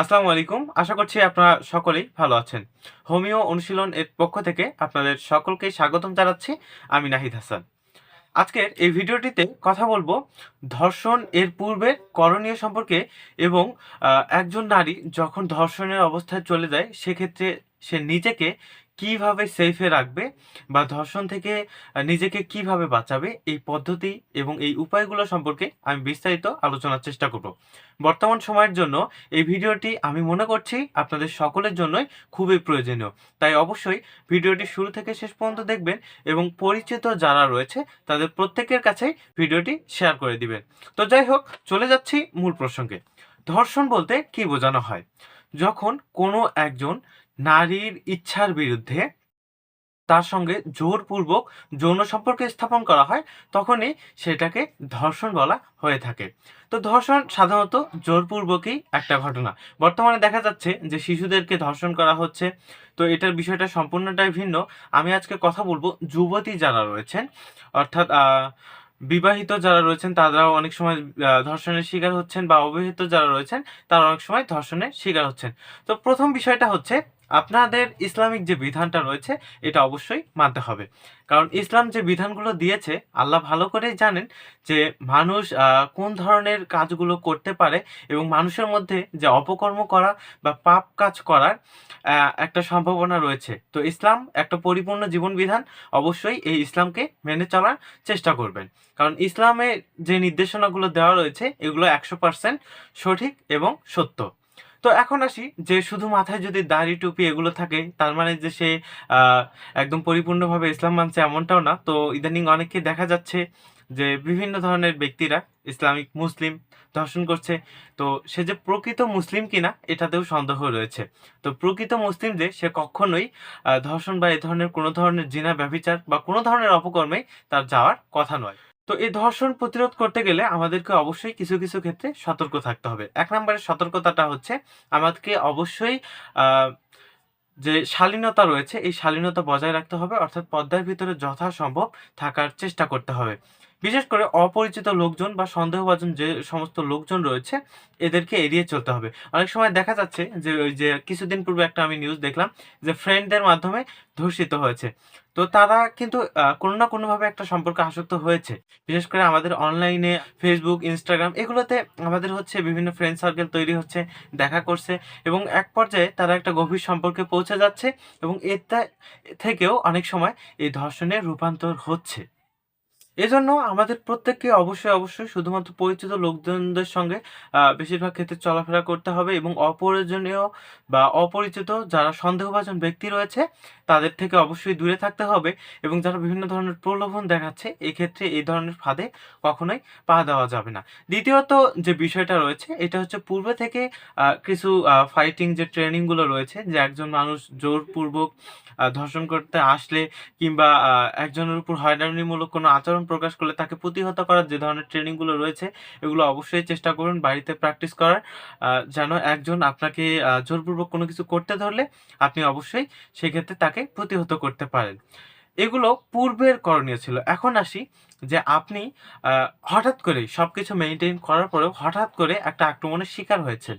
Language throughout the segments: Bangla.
আসসালামু আলাইকুম। আশা করছি আপনারা সকলেই ভালো আছেন। হোমিও অনুশীলন এর পক্ষ থেকে আপনাদের সকলকে স্বাগতম জানাচ্ছি আমি নাহিদ হাসান। আজকের এই ভিডিওটিতে কথা বলব ধর্ষণ এর পূর্বে করণীয় সম্পর্কে এবং একজন নারী যখন ধর্ষণের অবস্থায় চলে যায়, সেক্ষেত্রে সে নিজেকে কীভাবে সেফে রাখবে বা ধর্ষণ থেকে নিজেকে কীভাবে বাঁচাবে, এই পদ্ধতি এবং এই উপায়গুলো সম্পর্কে আমি বিস্তারিত আলোচনার চেষ্টা করব। বর্তমান সময়ের জন্য এই ভিডিওটি আমি মনে করছি আপনাদের সকলের জন্যই খুবই প্রয়োজনীয়। তাই অবশ্যই ভিডিওটি শুরু থেকে শেষ পর্যন্ত দেখবেন এবং পরিচিত যারা রয়েছে তাদের প্রত্যেকের কাছেই ভিডিওটি শেয়ার করে দিবেন। তো যাই হোক, চলে যাচ্ছি মূল প্রসঙ্গে। ধর্ষণ বলতে কি বোঝানো হয়? যখন কোনো একজন নারীর ইচ্ছার বিরুদ্ধে তার সঙ্গে জোরপূর্বক যৌন সম্পর্ক স্থাপন করা হয়, তখনই সেটাকে ধর্ষণ বলা হয়ে থাকে। তো ধর্ষণ সাধারণত জোরপূর্বকই একটা ঘটনা। বর্তমানে দেখা যাচ্ছে যে শিশুদেরকে ধর্ষণ করা হচ্ছে। তো এটার বিষয়টা সম্পূর্ণটাই ভিন্ন। আমি আজকে কথা বলব যুবতী যারা রয়েছেন, অর্থাৎ বিবাহিত যারা রয়েছেন, তারাও অনেক সময় ধর্ষণের শিকার হচ্ছেন বা অবিবাহিত যারা রয়েছেন, তারা অনেক সময় ধর্ষণের শিকার হচ্ছেন। তো প্রথম বিষয়টা হচ্ছে আপনাদের ইসলামিক যে বিধানটা রয়েছে, এটা অবশ্যই মানতে হবে। কারণ ইসলাম যে বিধানগুলো দিয়েছে, আল্লাহ ভালো করেই জানেন যে মানুষ কোন ধরনের কাজগুলো করতে পারে এবং মানুষের মধ্যে যে অপকর্ম করা বা পাপ কাজ করার একটা সম্ভাবনা রয়েছে। তো ইসলাম একটা পরিপূর্ণ জীবন বিধান, অবশ্যই এই ইসলামকে মেনে চলার চেষ্টা করবেন। কারণ ইসলামে যে নির্দেশনাগুলো দেওয়া রয়েছে, এগুলো একশো পার্সেন্ট সঠিক এবং সত্য। তো এখন আসি যে শুধু মাথায় যদি দাড়ি, টুপি এগুলো থাকে, তার মানে যে সে একদম পরিপূর্ণভাবে ইসলাম মানছে এমনটাও না। তো ইদানিং অনেককে দেখা যাচ্ছে যে বিভিন্ন ধরনের ব্যক্তিরা ইসলামিক মুসলিম ধর্ষণ করছে। তো সে যে প্রকৃত মুসলিম কিনা, এটাতেও সন্দেহ রয়েছে। তো প্রকৃত মুসলিম যে, সে কখনোই ধর্ষণ বা এই ধরনের কোনো ধরনের জিনা, ব্যভিচার বা কোনো ধরনের অপকর্মে তার যাওয়ার কথা নয়। তো এই ধর্ষণ প্রতিরোধ করতে গেলে আমাদেরকে অবশ্যই কিছু কিছু ক্ষেত্রে সতর্ক থাকতে হবে। এক নম্বরের সতর্কতাটা হচ্ছে আমাদেরকে অবশ্যই যে শালীনতা রয়েছে, এই শালীনতা বজায় রাখতে হবে, অর্থাৎ পর্দার ভিতরে যথাসম্ভব থাকার চেষ্টা করতে হবে। বিশেষ করে অপরিচিত লোকজন বা সন্দেহভাজন যে সমস্ত লোকজন রয়েছে, এদেরকে এড়িয়ে চলতে হবে। অনেক সময় দেখা যাচ্ছে যে ওই যে কিছুদিন পূর্বে একটা আমি নিউজ দেখলাম যে ফ্রেন্ডদের মাধ্যমে ধর্ষিত হয়েছে। তো তারা কিন্তু কোনো না কোনোভাবে একটা সম্পর্কে আসক্ত হয়েছে। বিশেষ করে আমাদের অনলাইনে ফেসবুক ইনস্টাগ্রাম এগুলোতে আমাদের হচ্ছে বিভিন্ন ফ্রেন্ড সার্কেল তৈরি হচ্ছে, দেখা করছে এবং এক পর্যায়ে তারা একটা গভীর সম্পর্কে পৌঁছে যাচ্ছে এবং এটা থেকেও অনেক সময় এই ধর্ষণের রূপান্তর হচ্ছে। এজন্য আমাদের প্রত্যেককে অবশ্যই অবশ্যই শুধুমাত্র পরিচিত লোকজনদের সঙ্গে বেশিরভাগ ক্ষেত্রে চলাফেরা করতে হবে এবং অপ্রয়োজনীয় বা অপরিচিত যারা সন্দেহভাজন ব্যক্তি রয়েছে, তাদের থেকে অবশ্যই দূরে থাকতে হবে এবং যারা বিভিন্ন ধরনের প্রলোভন দেখাচ্ছে, এক্ষেত্রে এই ধরনের ফাঁদে কখনোই পা দেওয়া যাবে না। দ্বিতীয়ত যে বিষয়টা রয়েছে, এটা হচ্ছে পূর্বে থেকে কিছু ফাইটিং যে ট্রেনিংগুলো রয়েছে, যে একজন মানুষ জোরপূর্বক ধর্ষণ করতে আসলে কিংবা একজনের উপর হয়রানিমূলক কোনো আচরণ প্রকাশ করলে তাকে প্রতিহত করার যে ধরনের ট্রেনিংগুলো রয়েছে, এগুলো অবশ্যই চেষ্টা করুন বাড়িতে প্র্যাকটিস করার। যেন একজন আপনাকে জোরপূর্বক কোনো কিছু করতে ধরলে আপনি অবশ্যই সেক্ষেত্রে তাকে প্রতিহত করতে পারেন। এগুলো পূর্বের করণীয় ছিল। এখন আসি যে আপনি হঠাৎ করে সবকিছু মেনটেন করার পরেও হঠাৎ করে একটা আক্রমণের শিকার হয়েছেন।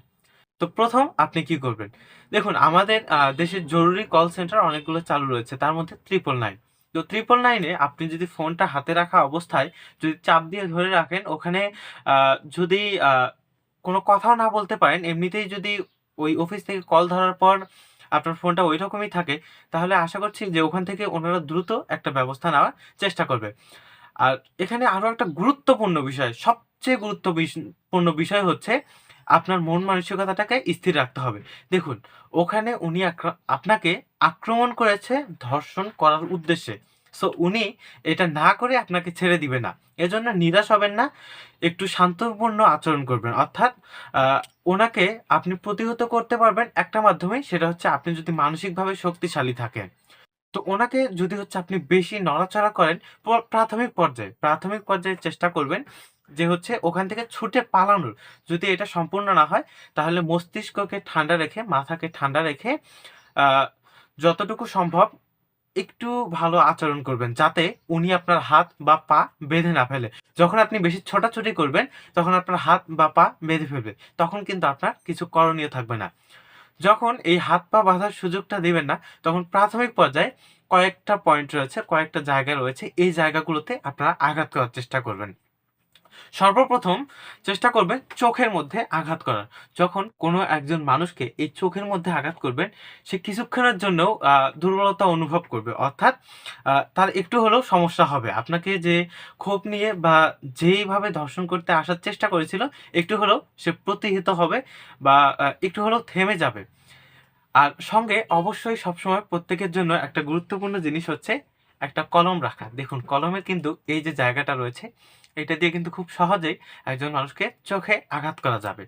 তো প্রথম আপনি কি করবেন? দেখুন, আমাদের দেশের জরুরি কল সেন্টার অনেকগুলো চালু রয়েছে। তার মধ্যে ট্রিপল নাইন তো ট্রিপল নাইনে আপনি যদি ফোনটা হাতে রাখা অবস্থায় যদি চাপ দিয়ে ধরে রাখেন, ওখানে যদি কোনো কথাও না বলতে পারেন, এমনিতেই যদি ওই অফিস থেকে কল ধরার পর আপনার ফোনটা ওই রকমই থাকে, তাহলে আশা করছি যে ওখান থেকে ওনারা দ্রুত একটা ব্যবস্থা নেওয়ার চেষ্টা করবে। আর এখানে আরও একটা গুরুত্বপূর্ণ বিষয়, সবচেয়ে গুরুত্বপূর্ণ বিষয় হচ্ছে আপনার মন মানসিকতাটাকে স্থির রাখতে হবে। দেখুন, ওখানে উনি আপনাকে আক্রমণ করেছে ধর্ষণ করার উদ্দেশ্যে। সো উনি এটা না করে আপনাকে ছেড়ে দিবে না। এজন্য নিরাশ হবেন না, একটু শান্তপূর্ণ আচরণ করবেন। অর্থাৎ ওনাকে আপনি প্রতিহত করতে পারবেন একটা মাধ্যমে সেটা হচ্ছে আপনি যদি মানসিকভাবে শক্তিশালী থাকেন। তো ওনাকে যদি হচ্ছে আপনি বেশি নড়াচড়া করেন প্রাথমিক পর্যায়ে প্রাথমিক পর্যায়ে চেষ্টা করবেন যে হচ্ছে ওখান থেকে ছুটে পালানোর। যদি এটা সম্পূর্ণ না হয়, তাহলে মস্তিষ্ককে ঠান্ডা রেখে, মাথাকে ঠান্ডা রেখে যতটুকু সম্ভব একটু ভালো আচরণ করবেন, যাতে উনি আপনার হাত বা পা বেঁধে না ফেলে। যখন আপনি বেশি ছোটাছুটি করবেন, তখন আপনার হাত বা পা বেঁধে ফেলবে, তখন কিন্তু আপনার কিছু করণীয় থাকবে না। যখন এই হাত পা বাঁধার সুযোগটা দিবেন না, তখন প্রাথমিক পর্যায়ে কয়েকটা পয়েন্ট রয়েছে, কয়েকটা জায়গা রয়েছে, এই জায়গাগুলোতে আপনারা আঘাত করার চেষ্টা করবেন। সর্বপ্রথম চেষ্টা করবেন চোখের মধ্যে আঘাত করার। যখন কোনো একজন মানুষকে এই চোখের মধ্যে আঘাত করবেন সে কিছুক্ষণের জন্য দুর্বলতা অনুভব করবে। অর্থাৎ তার একটু হলেও সমস্যা হবে। আপনাকে যে ক্ষোভ নিয়ে বা যেইভাবে ধর্ষণ করতে আসার চেষ্টা করেছিল, একটু হলেও সে প্রতিহিত হবে বা একটু হলেও থেমে যাবে। আর সঙ্গে অবশ্যই সবসময় প্রত্যেকের জন্য একটা গুরুত্বপূর্ণ জিনিস হচ্ছে একটা কলম রাখা। দেখুন কলমের কিন্তু এই যে জায়গাটা রয়েছে এটা দিয়ে কিন্তু খুব সহজেই একজন মানুষকে চোখে আঘাত করা যাবে।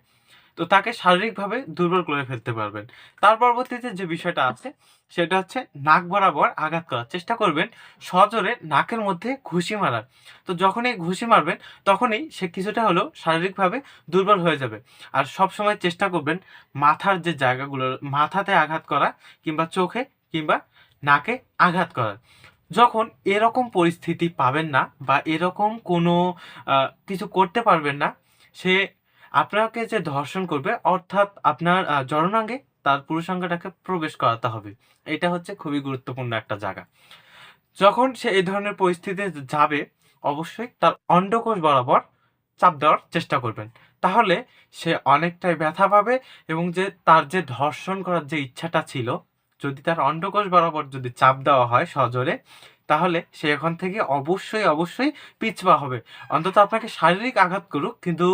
তো তাকে শারীরিকভাবে দুর্বল করে ফেলতে পারবেন। তার পরবর্তীতে যে বিষয়টা আছে, সেটা হচ্ছে নাক বরাবর আঘাত করার। চেষ্টা করবেন সজোরে নাকের মধ্যে ঘুষি মারার। তো যখনই ঘুষি মারবেন, তখনই সে কিছুটা হলেও শারীরিকভাবে দুর্বল হয়ে যাবে। আর সব সময় চেষ্টা করবেন মাথার যে জায়গাগুলো, মাথাতে আঘাত করা কিংবা চোখে কিংবা নাকে আঘাত করা যখন এরকম পরিস্থিতি পাবেন না বা এরকম কোনো কিছু করতে পারবেন না, সে আপনাকে যে ধর্ষণ করবে, অর্থাৎ আপনার জননাঙ্গে তার পুরুষাঙ্গটাকে প্রবেশ করাতে হবে। এটা হচ্ছে খুবই গুরুত্বপূর্ণ একটা জায়গা। যখন সে এই ধরনের পরিস্থিতিতে যাবে, অবশ্যই তার অন্ডকোষ বরাবর চাপ দেওয়ার চেষ্টা করবেন। তাহলে সে অনেকটাই ব্যথা পাবে এবং যে তার যে ধর্ষণ করার যে ইচ্ছাটা ছিল যদি তার অন্ডকোষ বরাবর যদি চাপ দেওয়া হয় সজোরে, তাহলে সে এখন থেকে অবশ্যই অবশ্যই পিছপা হবে। অন্তত আপনাকে শারীরিক আঘাত করুক, কিন্তু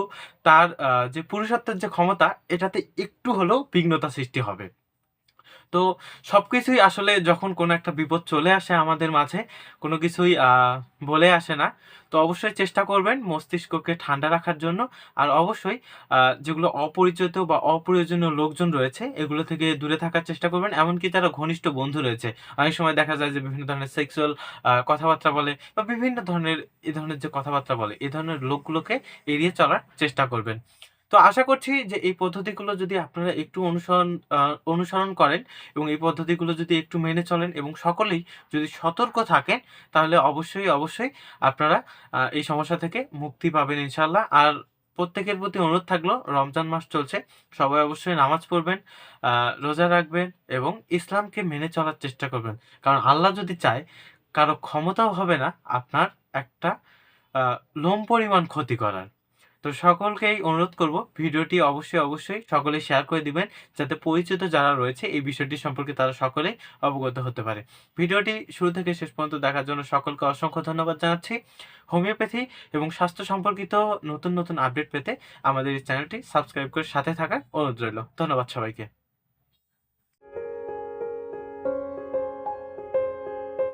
তার যে পুরুষত্বের যে ক্ষমতা, এটাতে একটু হলেও বিঘ্নতা সৃষ্টি হবে। তো সবকিছুই আসলে যখন কোনো একটা বিপদ চলে আসে আমাদের মাঝে, কোনো কিছুই বলে আসে না। তো অবশ্যই চেষ্টা করবেন মস্তিষ্ককে ঠান্ডা রাখার জন্য। আর অবশ্যই যেগুলো অপরিচিত বা অপ্রয়োজনীয় লোকজন রয়েছে, এগুলো থেকে দূরে থাকার চেষ্টা করবেন। এমনকি তারা ঘনিষ্ঠ বন্ধু রয়েছে। অনেক সময় দেখা যায় যে বিভিন্ন ধরনের সেক্সুয়াল কথাবার্তা বলে বা বিভিন্ন ধরনের এই ধরনের যে কথাবার্তা বলে এই ধরনের লোকগুলোকে এড়িয়ে চলার চেষ্টা করবেন। তো আশা করছি যে এই পদ্ধতিগুলো যদি আপনারা একটু অনুসরণ অনুসরণ করেন এবং এই পদ্ধতিগুলো যদি একটু মেনে চলেন এবং সকলেই যদি সতর্ক থাকেন, তাহলে অবশ্যই অবশ্যই আপনারা এই সমস্যা থেকে মুক্তি পাবেন ইনশাল্লাহ আর প্রত্যেকের প্রতি অনুরোধ থাকল, রমজান মাস চলছে, সবাই অবশ্যই নামাজ পড়বেন রোজা রাখবেন এবং ইসলামকে মেনে চলার চেষ্টা করবেন। কারণ আল্লাহ যদি চায়, কারও ক্ষমতাও হবে না আপনার একটা লোম পরিমাণ ক্ষতি করার। তো সকলকেই অনুরোধ করব, ভিডিওটি অবশ্যই অবশ্যই সকলে শেয়ার করে দিবেন, যাতে পরিচিত যারা রয়েছে এই বিষয়টি সম্পর্কে তারা সকলে অবগত হতে পারে। ভিডিওটি শুরু থেকে শেষ পর্যন্ত দেখার জন্য সকলকে অসংখ্য ধন্যবাদ জানাচ্ছি। হোমিওপ্যাথি এবং স্বাস্থ্য সম্পর্কিত নতুন নতুন আপডেট পেতে আমাদের এই চ্যানেলটি সাবস্ক্রাইব করে সাথে থাকার অনুরোধ রইল। ধন্যবাদ সবাইকে।